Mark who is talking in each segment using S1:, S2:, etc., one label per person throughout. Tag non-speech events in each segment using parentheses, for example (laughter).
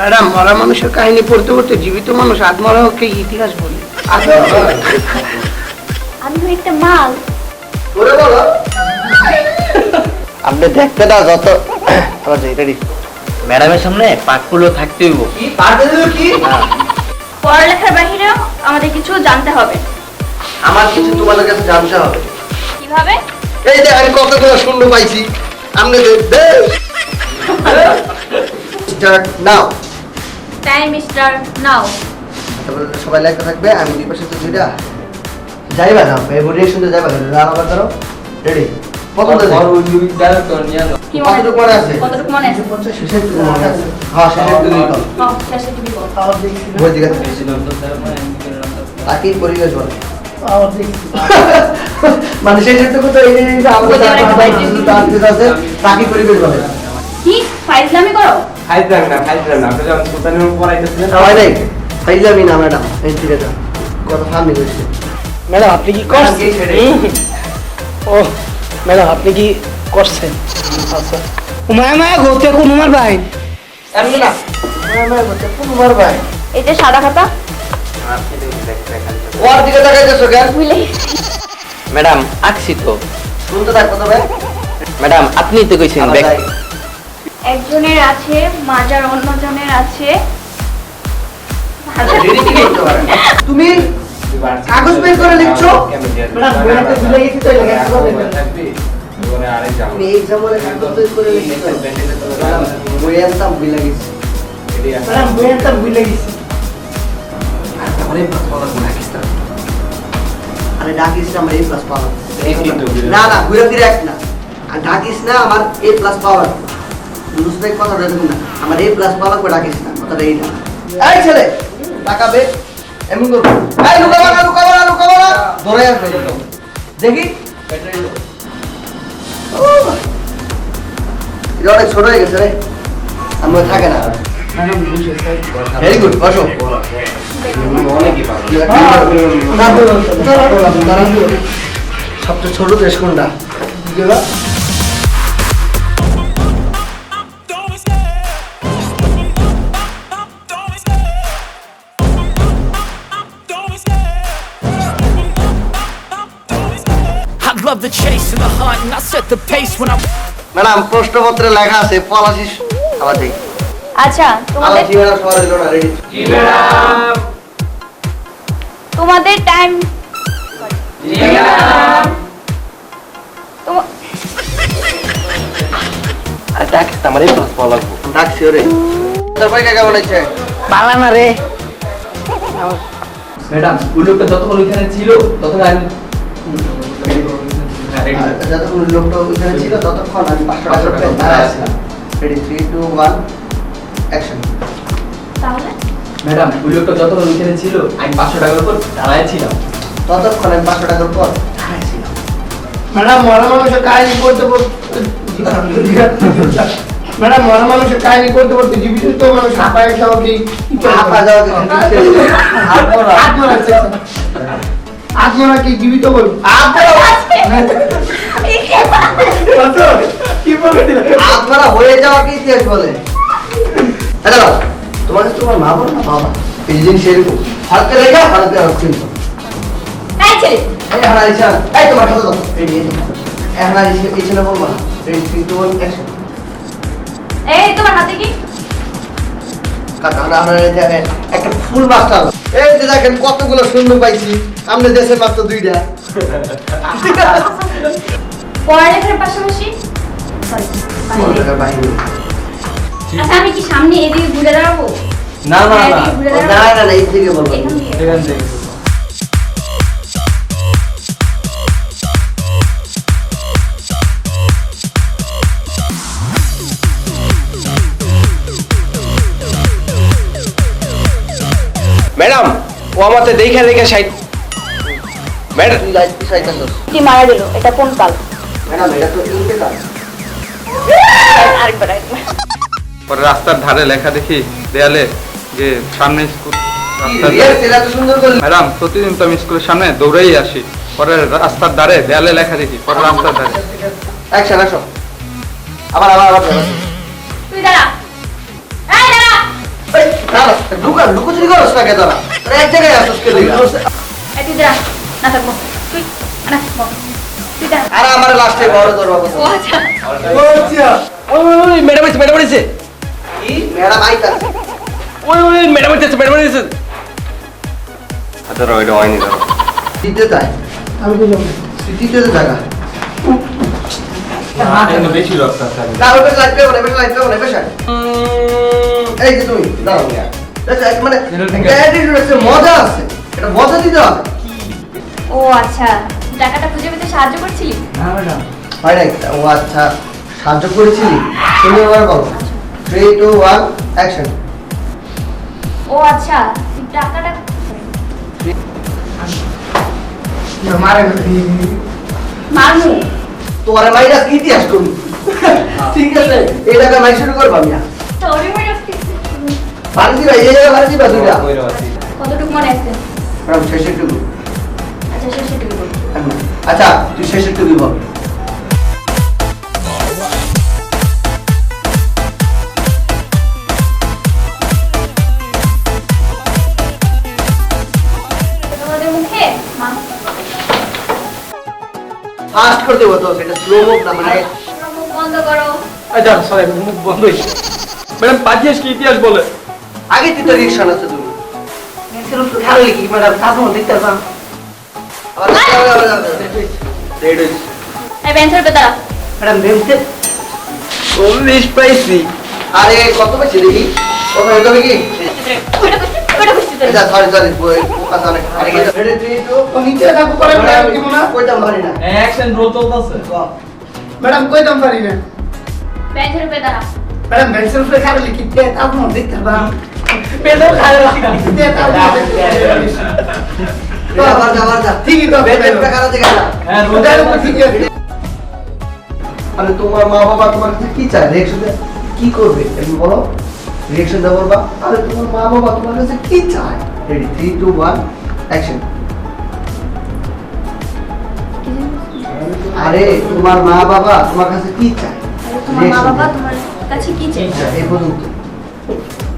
S1: Madam মরা মানুষের কাহিনী পড়তে পড়তে জীবিত মানুষ আত্মরা ইতিহাস বলে।
S2: আমি হই একটা মাল।
S1: করে বলো
S3: আপনি দেখতে না যত। আবার ম্যাডামের সামনে থাকতে হইব।
S1: কি কি?
S2: পড়ালেখার বাহিরেও আমাদের কিছু জানতে হবে।
S3: আমার কিছু তোমাদের কাছে জানতে হবে।
S2: কীভাবে?
S3: এই যে আমি কতগুলো শূন্য পাইছি। আপনি start now (laughs)
S2: time start now
S3: তারপরে সবাই লেখা থাকবে আমি দুই পাশে তো দুইটা। যাইবা না বডি শুনতে যাইবা না রান্না করতে করো। রেডি কতটা
S2: কি মনে
S3: মনে আছে?
S2: কতটুকু মনে আছে?
S3: শেষের টুকু মনে আছে। হ্যাঁ শেষের টুকু কম।
S2: হ্যাঁ, শেষে তুমি বলো।
S3: বই দিকে তাকেই পরিবেশ বলে। মানে শেষের টুকু তো এই। আছে তাকেই পরিবেশ বলে।
S2: কি? ফাইজলামি করো?
S4: খাইতাম না খাইতাম না। আপনি যখন সুলতানের পড়াইতেছিলেন
S3: সবাই নেই না ম্যাডাম। এই ঠিক আছে।
S1: ম্যাডাম আপনি কি করছেন? ও ম্যাডাম আপনি কি করছেন? আচ্ছা। মায়া মায়া গোতে কোন উমার ভাই।
S3: এমনি না। আমার বলছে পুনবার ভাই।
S2: এই যে সাদা খাতা।
S3: ওর দিকে তাকাইতেছো কেন?
S5: ম্যাডাম আঁকছি তো।
S3: শুনতে থাকব তবে
S5: ম্যাডাম আপনি তো কইছেন ব্যাগ
S3: ভাই।
S2: একজনের আছে মাজার অন্যজনের আছে।
S3: পারেন? তুমি কাগজ বের করে লিখছো? আরে ডাকিস না এ প্লাস পাওয়ার। না না ঘুরে ফিরে এক না। আর ডাকিস না আমার এ প্লাস পাওয়ার। লুজবেক কথাটা দেখুন না। আমার এ প্লাস পাওয়ার করে ডাকিস না কথাটা এইটা। এই ছেলে তাকাবে এমন করব এই লুকাবো না লুকাবো না লুকাবো না। ধরে আসবে দেখি। এটা অনেক ছোট হয়ে গেছে রে। আমার থাকে না ভেরি গুড বসো। সবচেয়ে ছোট দেশ কোনটা?
S6: Set the pace when I
S3: madam প্রশ্নপত্রে লেখা আছে পলাশি আবার দেখি
S2: আচ্ছা তোমাদের
S3: জি ম্যাডাম সবার দিল না রেডি
S2: তোমাদের টাইম
S5: আর ডাকিস তো আমার এই ক্লাস পাওয়া লাগবো।
S3: ডাকছি ওরে। তোর পরীক্ষা কেমন হয়েছে
S1: না রে।
S4: ম্যাডাম ওই লোকটা যতক্ষণ ওইখানে ছিল ততক্ষণ
S3: যতক্ষণ লোকটা ওইখানে ছিল ততক্ষণ আমি পাঁচশো টাকা করে দাঁড়ায় আসছিলাম ready three two one action
S2: তাহলে?
S4: ম্যাডাম ওই লোকটা যতক্ষণ ওইখানে ছিল আমি পাঁচশো টাকার উপর দাঁড়ায় ছিলাম।
S3: ততক্ষণ আমি পাঁচশো টাকার পর দাঁড়ায় ছিলাম।
S1: ম্যাডাম মরা মানুষের কাহিনী পড়তে ম্যাডাম মরা মানুষের কাহিনী করতে করতে জীবিত মানুষ হাঁপায় খাওয়া কি
S3: হাঁপা যাওয়া আত্মরা
S1: কি জীবিত বল কি
S3: আত্মরা হয়ে যাওয়া কি ইতিহাস বলে। এটা তোমার তোমার মা বলো না বাবা? এই হাতে হাতে রাখছি
S2: এই ছেলে।
S3: এই হারা ইচ্ছা এই তোমার সাথে দাও। এই নিয়ে এই হারা ইচ্ছা এই ছেলে বলবা ready three two one action
S2: এই তোমার হাতে কি?
S3: একটা ফুল মাস্টার এই যে দেখেন কতগুলো শূন্য পাইছি। আমরা দেশে মাত্র দুইটা।
S2: পড়ালেখার পাশাপাশি? আচ্ছা আমি কি সামনে এদিকে ঘুরে দাঁড়াবো?
S4: না না না।
S3: না না না এই বলব
S2: এখান
S4: থেকে
S5: ম্যাডাম ও আমাতে দেখে দেখে সাইড ম্যাডাম
S2: কি মারা দিল এটা কোন কাল
S3: ম্যাডাম এটা তো ইনকে কাজ।
S2: আরেকবার আরেকবার।
S7: পরে রাস্তার ধারে লেখা দেখি দেয়ালে যে সামনে স্কুল
S3: করলি
S7: ম্যাডাম প্রতিদিন তো আমি স্কুলের সামনে দৌড়েই আসি। পরে রাস্তার ধারে দেয়ালে লেখা দেখি পরে রাস্তার ধারে।
S3: আসো। আবার আবার আবার
S2: তুই দাঁড়া। এই দাঁড়া।
S3: এই, না, না, ঢুকা, লুকোচুরি করস না কে তোরা? তোরা এক জায়গায় আসিস কে তুই?
S2: দাঁড়া। না থাকব। তুই না বল। তুই
S3: আমার লাস্টে বড় তোর বাবা
S2: ও আচ্ছা।
S5: ওই ওই ওই ম্যাডাম এসে ম্যাডাম এসে
S3: কি? ম্যাডাম আইতাছে
S5: ওই ওই ম্যাডাম এসে ম্যাডাম এসে আচ্ছা ওইটা হয়নি দাও
S3: দিতে যায়।
S1: আমি বুঝলাম না।
S3: তৃতীয় জায়গা
S7: বেশি রক্ত আছে
S3: না ওটা লাইট না বেশ লাইট না বেশ এই যে তুমি দাঁড়াও মিয়া। আচ্ছা, এক মানে মজা আছে। এটা মজা দিতে হবে।
S2: ও আচ্ছা। টাকাটা খুঁজে পেতে সাহায্য করছিলি?
S1: না ম্যাডাম।
S3: হয় নাই। ও আচ্ছা সাহায্য করেছিলি? শুনে এবার বল। থ্রি টু ওয়ান অ্যাকশন
S2: ও আচ্ছা তুই টাকাটা
S1: মারে
S2: মারমু
S3: তোমার মাইনাস কি ইতিহাস করবি ঠিক আছে এই জায়গায় মাই শুরু করব আমি।
S2: তোরে আসছে
S3: বাড়ি দিবা এই বাড়ি দিবা দুইটা।
S2: কতটুকু মনে
S3: শেষের টুকু।
S2: আচ্ছা বল
S3: আচ্ছা তুই শেষের টুকু বল
S2: তোমাদের মুখে? মা?
S3: ফাস্ট করে দেবো তো সেটা স্লো মুভ না মানে
S2: তোমরা মুখ বন্ধ করো।
S7: আচ্ছা সরি মুখ বন্ধ হয়েছে ম্যাডাম পাঁচিশ কি ইতিহাস বলে?
S3: আগে তুই তো আছে তুমি
S1: কি ম্যাডাম তারপর দেখতে পারতাম
S2: বেঞ্চের উপরে দাঁড়া
S1: ম্যাডাম ভেবতে
S5: চল্লিশ পাইছি।
S3: আরে কত পেয়েছি দেখি? কত হয়ে যাবে কি?
S1: ম্যাডাম?
S3: কইতাম পারি না।
S7: অ্যাকশন রোল চলতেছে।
S1: ম্যাডাম কইতাম পারি না।
S2: বেঞ্চের উপরে দাঁড়া
S1: ম্যাডাম ভ্যাকসিন ফ্রে খাবে কি তে তারপর দেখতে খাবে তো
S7: হ্যাঁ
S3: মানে তোমার মা বাবা তোমার কাছে কি চায়? রিয়েকশন কি করবে? একটু বলো। রিয়েকশন দেবো বা আরে তোমার মা বাবা তোমার কাছে কি চায়? Ready three two one action আরে তোমার মা বাবা তোমার কাছে কি চায়?
S2: তোমার মা বাবা তোমার কাছে কি চাই
S3: এই পর্যন্ত।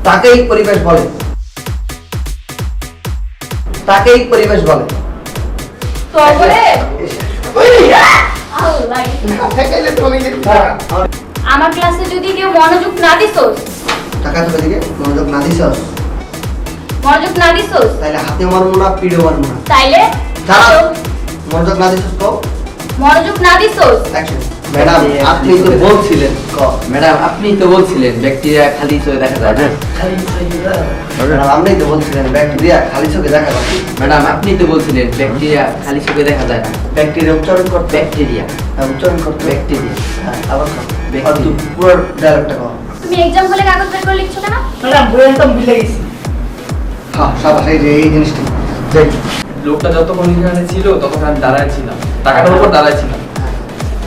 S3: তাকেই পরিবেশ বলে। তাকেই পরিবেশ বলে।
S2: তো
S1: অনেক
S2: আমার ক্লাসে যদি কেউ মনোযোগ না দিছোস
S3: টাকা তোকে দিকে মনোযোগ না দিস
S2: মনোযোগ না দিছোস
S3: তাইলে হাতে মারবো না পিড়ে মারবো না।
S2: তাইলে
S3: দাঁড়াও। মনোযোগ না দিস তো?
S2: মনোযোগ না দিছোস
S3: অ্যাকশন ম্যাডাম আপনি তো বলছিলেন।
S5: ম্যাডাম আপনি তো বলছিলেন ব্যাকটেরিয়া খালি চোখে দেখা যায়
S3: ম্যাডাম আপনি তো বলছিলেন ব্যাকটেরিয়া খালি চোখে দেখা যায়।
S5: ম্যাডাম আপনি তো বলছিলেন ব্যাকটেরিয়া খালি চোখে দেখা যায় না।
S3: ব্যাকটেরিয়া উচ্চারণ করতে।
S5: ব্যাকটেরিয়া।
S3: হ্যাঁ, উচ্চারণ করতে।
S5: ব্যাকটেরিয়া।
S3: হ্যাঁ, আবার কর।
S5: ব্যাকটেরিয়া।
S3: আর পুরো ডায়লগটা কর।
S2: তুমি এক্সাম হলে কাগজ বের করে লিখছো কেন?
S1: ম্যাডাম বই একদম ভুলে গেছি।
S3: হ্যাঁ সাবাস এই জিনিসটা।
S4: লোকটা যতক্ষণ এখানে ছিল ততক্ষণ আমি দাঁড়ায় ছিলাম। টাকাটার উপর দাঁড়ায় ছিলাম।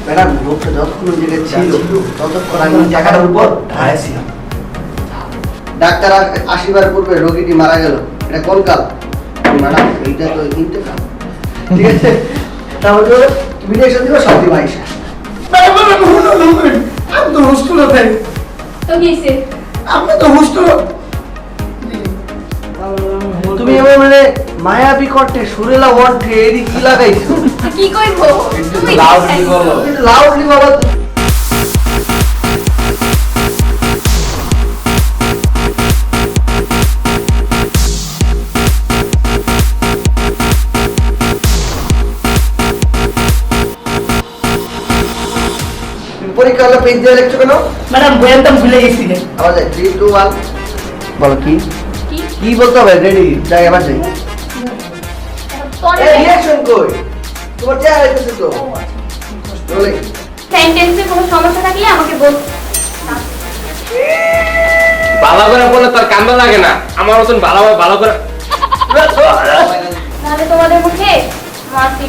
S3: ম্যাডাম লোকটা যতক্ষণ জায়গায় ছিল ততক্ষণ আমি জায়গাটার উপর দাঁড়াইছিলাম। ডাক্তার আস- আসিবার পূর্বে রোগীটি মারা গেল। এটা কোন কাল? ম্যাডাম এইটা তো ইন্তেকাল ঠিক আছে? তাহলে তুমি রিয়েকশন দিবে সব দিবা আইসা।
S1: ম্যাডাম ম্যাডাম হুলো হুলো আমি তো হোস্টেলে থাকি
S2: তো কি
S1: আপনি তো হোস্টেল
S3: তুমি এবার মানে মায়াবী কণ্ঠে সুরেলা ওয়ার্ডে এদি কি লাগাইছো?
S2: কি কইবো? তুমি
S5: লাউডলি বলো।
S3: লাউডলি বলো পরীক্ষা হলে পেজ দিয়ে লিখছো কেন?
S1: ম্যাডাম বই একদম ভুলে গেছি। রে।
S3: আবার যাই থ্রি টু ওয়ান বলো কি?
S2: কি?
S3: বলতে হবে? রেডি যাই আবার যাই
S2: পরে
S3: এই রিঅ্যাকশন কই? তোমার চেহারা আইতেছে তো? বলে।
S2: সেন্টেন্সে কোনো সমস্যা থাকলে আমাকে বল।
S5: ভালো করে বলে তার কান্দ লাগে না। আমার মতন ভালো ভালো করে
S2: তাহলে তোমাদের মুখে মাসি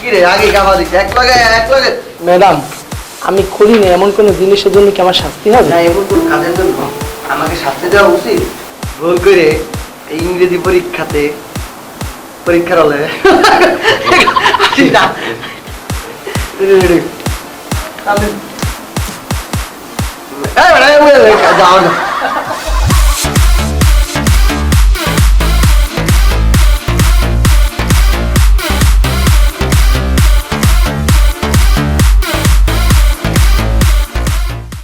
S3: কি রে আগে গাবা দিচ্ছে। এক লগে এক লগে।
S1: ম্যাডাম আমি করিনি এমন কোনো জিনিসের জন্য কি আমার শাস্তি হবে?
S3: না এমন কোন কাজের জন্য। আমাকে শাস্তি দেওয়া উচিত? ভুল করে ইংরেজি পরীক্ষাতে পরীক্ষার হলে। আমি- বেটা, যাও না